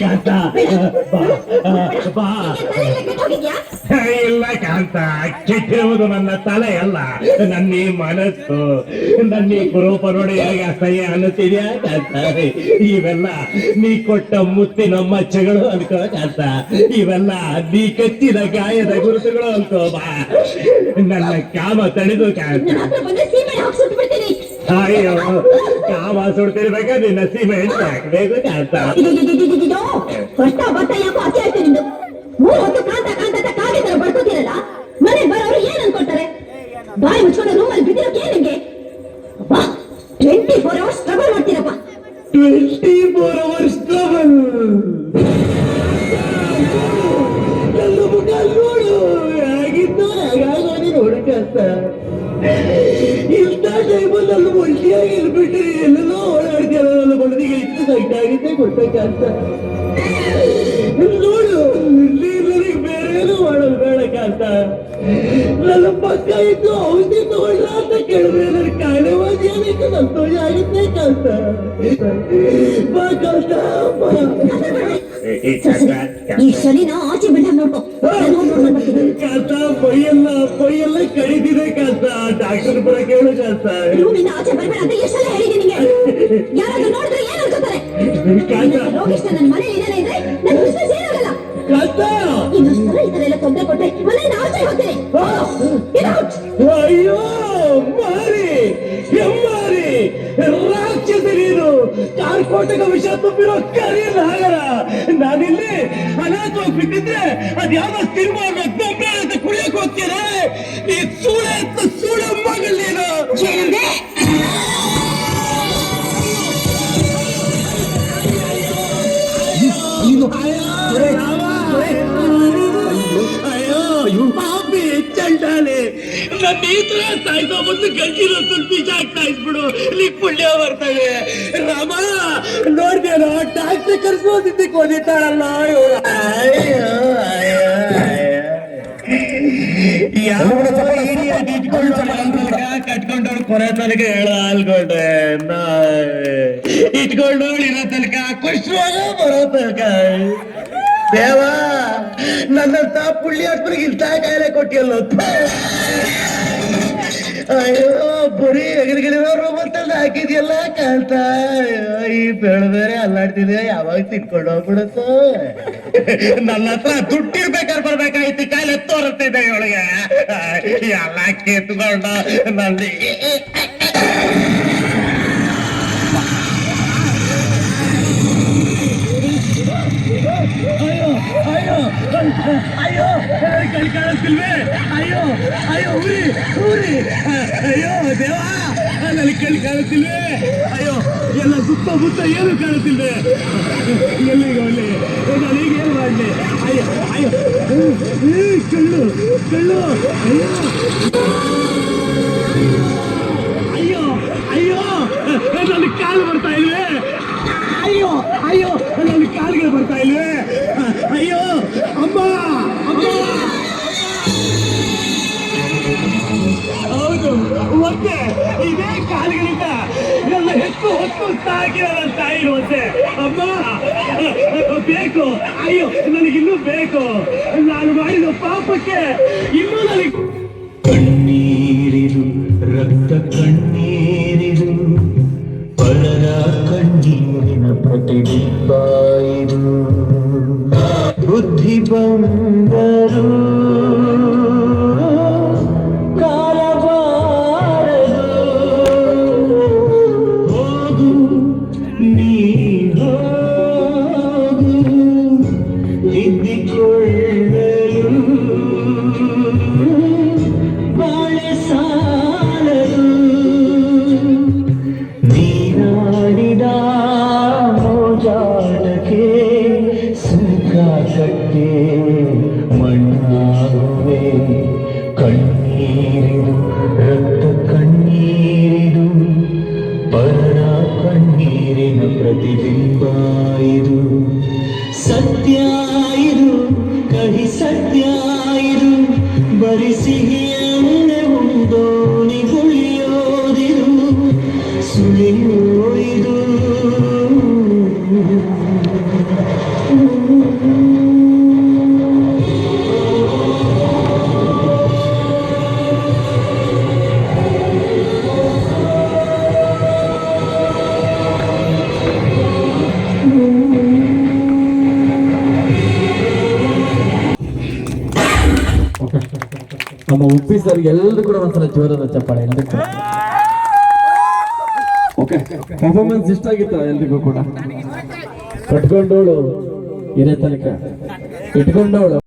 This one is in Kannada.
ಕಾಂತ ಬಾ ಇಲ್ಲ ಕಾಂತ ಕೆಟ್ಟಿರುವುದು ನನ್ನ ತಲೆ ಅಲ್ಲ ನನ್ನ ಈ ಮನಸ್ಸು ನನ್ನ ಈ ಕುರೂಪ ನೋಡಿ ಹೇಗೆ ಅಸಹ್ಯ ಅನ್ನುತ್ತಿದ್ಯಾ ಕಾಂತ ಇವೆಲ್ಲ ನೀ ಕೊಟ್ಟ ಮುತ್ತಿನ ಮಚ್ಚಗಳು ಅನ್ಕೋ ಕಾಂತ ಇವೆಲ್ಲ ನೀ ಕಚ್ಚಿದ ಗಾಯದ ಗುರುತುಗಳು ಅನ್ಕೋ ಬಾ ನನ್ನ ಕಾಮ ತಡೆದು ಕಾಂತ ಅಯ್ಯೋ ಕಾಮ ಸುಡ್ತಿರ್ಬೇಕಾ? ನಿನ್ನ ಸೀಮೆ ಹಾಕ್ಬೇಕು ಯಾಕೋ ಅತಿ ಆಯ್ತು ನಿಂದು ಮೂರ್ ಹೊತ್ತು ಕಾಂತ ಕಾಂತ ಅಂತ ಕಾಡಿದ್ರೆ ಬಡ್ಕೋತಿರಲ್ಲ? ಮನೆ ಬರೋರು ಏನ್ ಅನ್ಕೊಳ್ತಾರೆ? ಬಾಯಿ ಮುಚ್ಕೊಂಡು ರೂಮಲ್ಲಿ ಬಿದ್ದಿರೋಕೆ ಏನ್ ನಿಂಗೆ ಟ್ವೆಂಟಿ ಫೋರ್ ಅವರ್ಸ್ ಮಾಡ್ತೀರಪ್ಪ. ಟ್ವೆಂಟಿ ಫೋರ್ ಅವರ್ಸ್ ಟ್ರಬಲ್ ನನ್ನ ಮುಖ ನೋಡು ಹೇಗಿದ್ದು ಹೇಗಾಗಿ ನೋಡು ಕಷ್ಟ ಇಂಥ ಟೈಮಲ್ಲಿ ನನ್ನ ಒಂಟಿಯಾಗಿ ಇರ್ಬಿಟ್ಟು ಎಲ್ಲೆಲ್ಲೋ ಓಡಾಡ್ತೀಯಲ್ಲ ನನ್ನ ಬಡದಿಗೆ ಸೈಟಾಗಿದ್ದೆ ಕೊಡ್ಬೇಕಂತ ನೋಡು ನನಗೆ ಬೇರೆ ಏನು ಮಾಡೋದು ಬೇಡ ಕಾಂತ ನನ್ನ ಪಕ್ಕ ಇದ್ದು ಔಷಧಿ ತಗೊಳ್ಳ ಅಂತ ಕೇಳಿದ್ರೆ ನನ್ನ ಕಾರಣವಾಗಿ ಏನಕ್ಕೆ ಸಂತೋಷ ಆಗುತ್ತೆ. ಈ ಶನಿನ ಆಚೆ ಬಿಡಂಗ್ ನೋಡ್ಕೊ. ಕಾಸ ಹೋಗ್ ನೋಡ್ಕೊಂಡ್ ಬರ್ತೀನಿ. ಕಾಸ ಡಾಕ್ಟರ್ ಬರ ಕೇಳು ಕಾಸ ರೂಮಿನ ಆಚೆ ಬರ್ಬೇಡ ಅಂತ ಎಷ್ಟೆಲ್ಲ ಹೇಳಿದೆ ನಿಂಗೆ. ಯಾರಾದ್ರೂ ನೋಡಿದ್ರೆ ಏನ್ ಅನ್ಕೋತಾರೆ? ಕಾಂತ ರೋಗಿಷ್ಟ ನನ್ನ ಮನೆ ಇದ್ದಾನೆ ಇದ್ರೆ ನನ್ನ ಬಿಸ್ನೆಸ್ ಏನಾಗಲ್ಲ ಕಾಸ ಇನ್ನೊಂದ್ಸಲ ಈ ತರ ಎಲ್ಲ ತೊಂದರೆ ಕೊಟ್ರೆ ಮನೆಯಿಂದ ಆಚೆ ಹೋಗ್ತೀನಿ. ಕಾರ್ಕೋಟಕ ವಿಷ ತುಂಬಿರೋ ಕರಿ ನಾಗರ ನಾನಿಲ್ಲಿ ಅನಾಥವಾಗಿ ಬಿಟ್ಟಿದ್ರೆ ಅದ್ಯಾವ ಸಿನಿಮಾ ಅಂತ ಕುಡಿಯಕ್ ಹೋಗ್ತೀರಾ? ಈ ಸೂಳೆ ಅಂತ ಸೂಳೆ ನನ್ನ ಈ ತರ ಸಾಯ್ತಾ ಬಂದು ಗಂಜಿನ ಸ್ವಲ್ಪ ಆಗ್ತಾ ಇದ್ಬಿಡು ನೀ ಪುಣ್ಯ ಬರ್ತವೆ ರಾಮ ನೋಡ್ದೇನೋ ಡಾಕ್ಟರ್ ಕರ್ಸ್ಬೋದಿದ್ದಕ್ಕೆ ಓದಿದ್ದಾಳಲ್ಲ ಅಯ್ಯೋ ಅಯ್ಯೋ ಯಾವ ಇಡಿಯಾಗಿ ಇಟ್ಕೊಂಡು ಕಟ್ಕೊಂಡವ್ರು ಕೊನೆ ತನಕ ಹೇಳ ಅಲ್ಕೊಂಡೆ ನಾ ಇಟ್ಕೊಂಡವಳು ಇರೋ ತನಕ ಕುಷ್ಠರೋಗ ಬರೋ ತನಕ ದೇವ ನನ್ನಂತ ಪುಣ್ಯಾತ್ಮರಿಗೆ ಇಂಥ ಕಾಯಿಲೆ ಕೊಟ್ಟಿಯಲ್ಲ. ಅಯ್ಯೋ, ಬರೀ ಎಗರಿಗಿರೋ ಮತ್ತಲ್ಲಿ ಹಾಕಿದ್ಯಲ್ಲ ಕಾಂತ ಈ ಬೆಳೆ ಬೇರೆ ಅಲ್ಲಾಡ್ತಿದೆ, ಯಾವಾಗ ತಿನ್ಕೊಂಡು ಹೋಗ್ಬಿಡುತ್ತೋ? ನನ್ನ ಹತ್ರ ದುಡ್ಡಿರ್ಬೇಕಾದ್ರೆ ಬರ್ಬೇಕಾಗಿತ್ತು, ಕಾಯಿಲೆ ತೋರುತ್ತಿದೆ ಇವಳಿಗೆ. ಎಲ್ಲ ಕೇತ್ಕೊಂಡ ನಲ್ಲಿ ಕಾಣಿಸ್ತಿಲ್ವೇ? ಅಯ್ಯೋ ಅಯ್ಯೋ, ಊರಿ ಊರಿ. ಅಯ್ಯೋ, ದೇವಾ ನನಗೆ ಕೈ ಕಾಣಿಸ್ತಿಲ್ವೇ? ಅಯ್ಯೋ, ಎಲ್ಲ ಸುತ್ತಮುತ್ತ ಏನು ಕಾಣಿಸ್ತಿಲ್ವೇ? ಎಲ್ಲಿಗೆ ಒಳ್ಳೆ? ನನಗೆ ಏನು ಮಾಡಲಿ? ಅಯ್ಯೋ ಅಯ್ಯೋ ಕಳ್ಳು ಕಳ್ಳು ಅಯ್ಯೋ. ಅಯ್ಯೋ ಅಯ್ಯೋ ನನಗೆ ಕಾಲು ಬರ್ತಾ ಇಲ್ವೇ? ಅಯ್ಯೋ ಅಯ್ಯೋ ನನಗೆ ಕಾಲುಗಳು ಬರ್ತಾ ಇಲ್ವೇ? ಮತ್ತೆ ಇದೇ, ಕಾಲುಗಳಿಂದ. ನನ್ನ ಹೆಚ್ಚು ಹೊತ್ತು ಸಾಕಿ ನನ್ನ ತಾಯಿ ಇರುವಂತೆ ಅಮ್ಮ ಬೇಕು. ಅಯ್ಯೋ, ನನಗಿನ್ನೂ ಬೇಕು. ನಾನು ಮಾಡಿದ ಪಾಪಕ್ಕೆ ಇನ್ನೂ ನನಗೆ ಕಣ್ಣೀರಿರು, ರಕ್ತ ಕಣ್ಣೀರಿರು, ಪರರ ಕಣ್ಣೀರಿನ ಪ್ರತಿಬಿಂಬ ಬುದ್ಧಿ ಬಂದರು ಕಟ್ಟೆ ಮಣ್ಣಾಗುವೆ, ಕಣ್ಣೀರಿದು, ರಕ್ತ ಕಣ್ಣೀರಿದು, ಪರರ ಕಣ್ಣೀರಿನ ಪ್ರತಿಬಿಂಬ ಇದು. ಸತ್ಯ ಇದು, ಕಹಿ ಸತ್ಯ ಇದು ಬರಿ ನಮ್ಮ ಉಪ್ಪಿ ಸರ್ ಎಲ್ಲರೂ ಕೂಡ ಒಂದ್ಸಲ ಜೋರದ ಚಪ್ಪಾಳೆ ಎಲ್ರಿಗೂ ಓಕೆ ಪರ್ಫಾರ್ಮೆನ್ಸ್ ಇಷ್ಟ ಆಗಿತ್ತು ಎಲ್ರಿಗೂ ಕೂಡ ಕಟ್ಕೊಂಡವಳು ಇರೇ ತನಕ ಇಟ್ಕೊಂಡವಳು